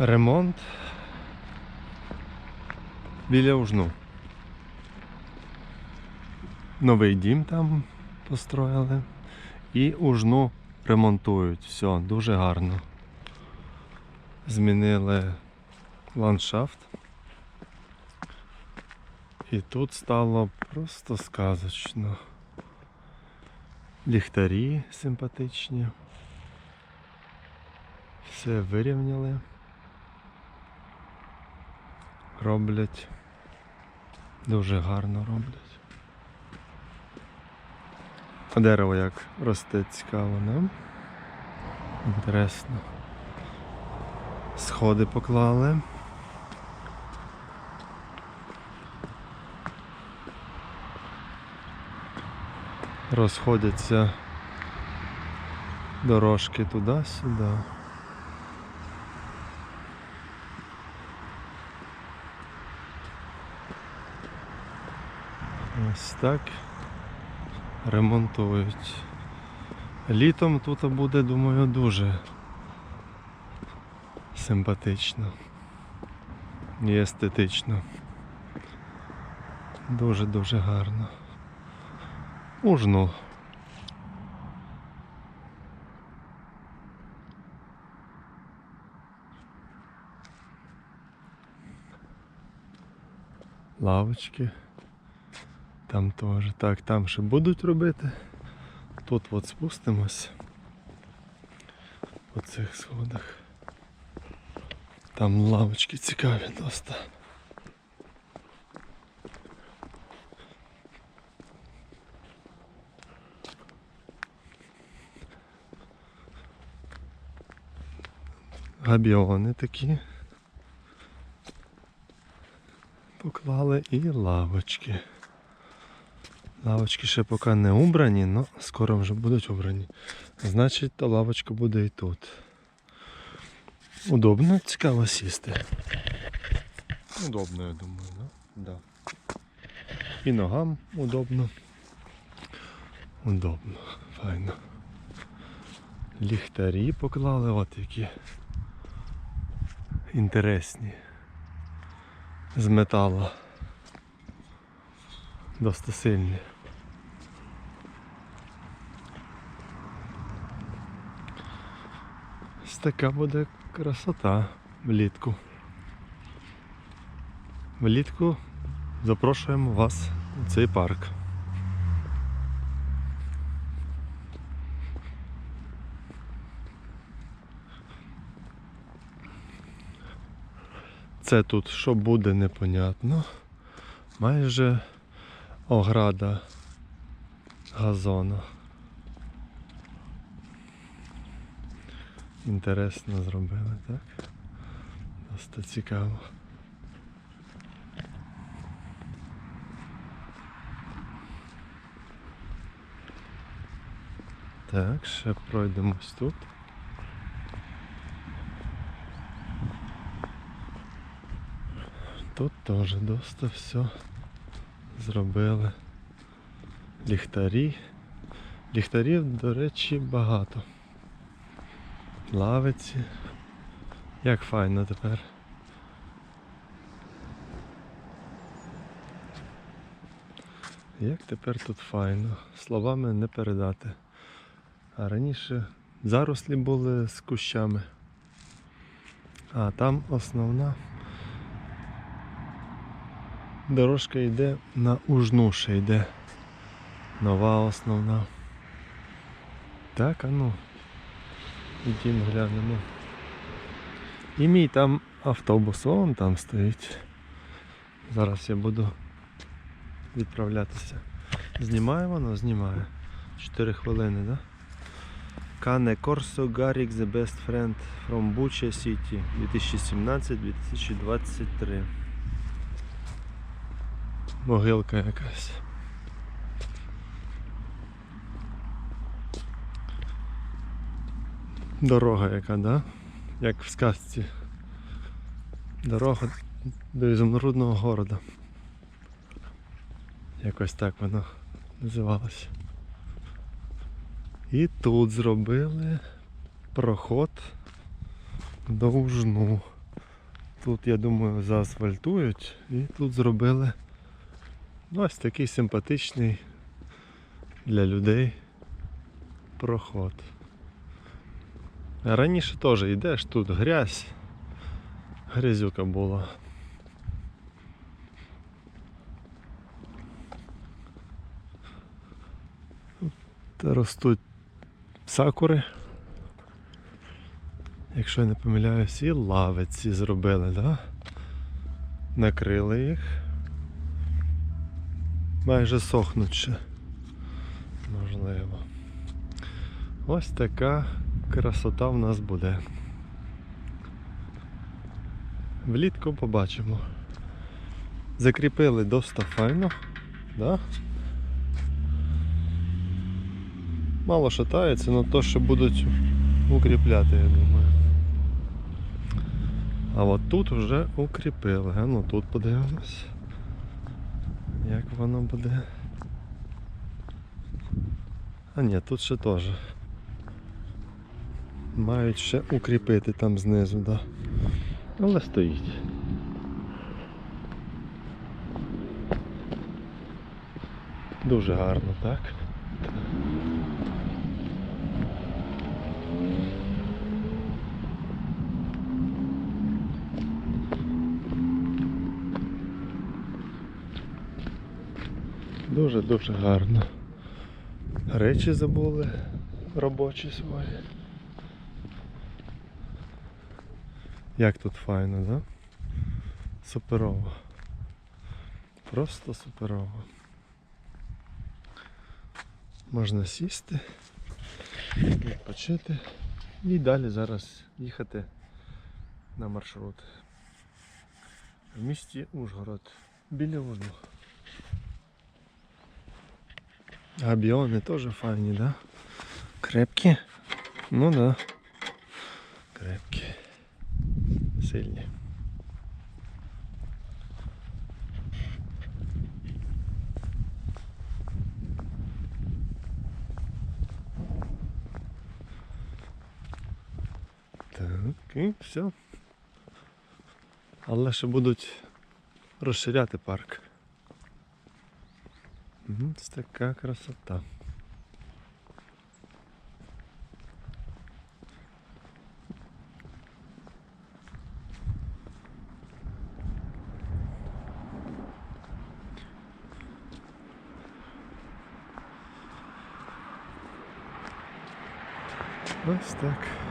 Ремонт біля Ужну. Новий дім там построїли. І Ужну ремонтують. Все, дуже гарно. Змінили ландшафт. І тут стало просто сказочно. Ліхтарі симпатичні. Все вирівняли. Роблять. Дуже гарно роблять. Дерево як росте цікаво, не? Інтересно. Сходи поклали. Розходяться дорожки туди-сюди. Ось так ремонтують. Літом тут буде, думаю, дуже симпатично і естетично. Дуже-дуже гарно. Ужну. Лавочки. Там теж. Так, там ще будуть робити. Тут от спустимось по цих сходах. Там лавочки цікаві доста. Габіони такі. Поклали і лавочки. Лавочки ще поки не убрані, але скоро вже будуть убрані. Значить, та лавочка буде і тут. Удобно, цікаво сісти. Удобно, я думаю, да? Да. І ногам удобно. Удобно, файно. Ліхтарі поклали, от які інтересні. З металу. Доста сильні. Така буде красота влітку. Влітку запрошуємо вас у цей парк. Це тут що буде непонятно. Майже ограда газону. Інтересно зробили, так? Досить цікаво. Так, ще пройдемось тут. Тут теж доста все зробили. Ліхтарі. Ліхтарів, до речі, багато. Лавиці. Як файно тепер. Як тепер тут файно. Словами не передати. А раніше зарослі були з кущами. А там основна дорожка йде на Ужну ще йде. Нова основна. Так, а ну. Ідім глянемо. І мій там автобус, вон там стоїть. Зараз я буду відправлятися. Знімає воно? Знімає. 4 хвилини, да? Кане Корсо Гарік The Best Friend from Bucha City 2017-2023. Могилка якась. Дорога яка, да? Як в сказці. Дорога до ізумрудного города. Якось так воно називалося. І тут зробили проход до Ужну. Тут, я думаю, заасфальтують і тут зробили ну, ось такий симпатичний для людей проход. Раніше теж йдеш, тут грязь, грязюка була. Та ростуть сакури. Якщо я не помиляюсь, і лавиці зробили, да? Накрили їх. Майже сохнуть ще. Можливо. Ось така красота в нас буде. Влітку побачимо. Закріпили досить файно, да? Мало шатається, але то, що будуть укріпляти, я думаю. А от тут вже укріпили. Ну тут подивимось. Як воно буде. А ні, тут ще теж. Мають ще укріпити там знизу, да. Але стоїть. Дуже гарно, так? Дуже-дуже гарно. Речі забули робочі свої. Як тут файно, да? Суперово. Просто суперово. Можна сісти, відпочити і далі зараз їхати на маршрут. В місті Ужгород. Біля Ужгорода. А біони теж файні, да? Крепкі? Ну да. Крепкі. Сильні. Так, і все. Але ще будуть розширяти парк. Ось така красота. Ось так.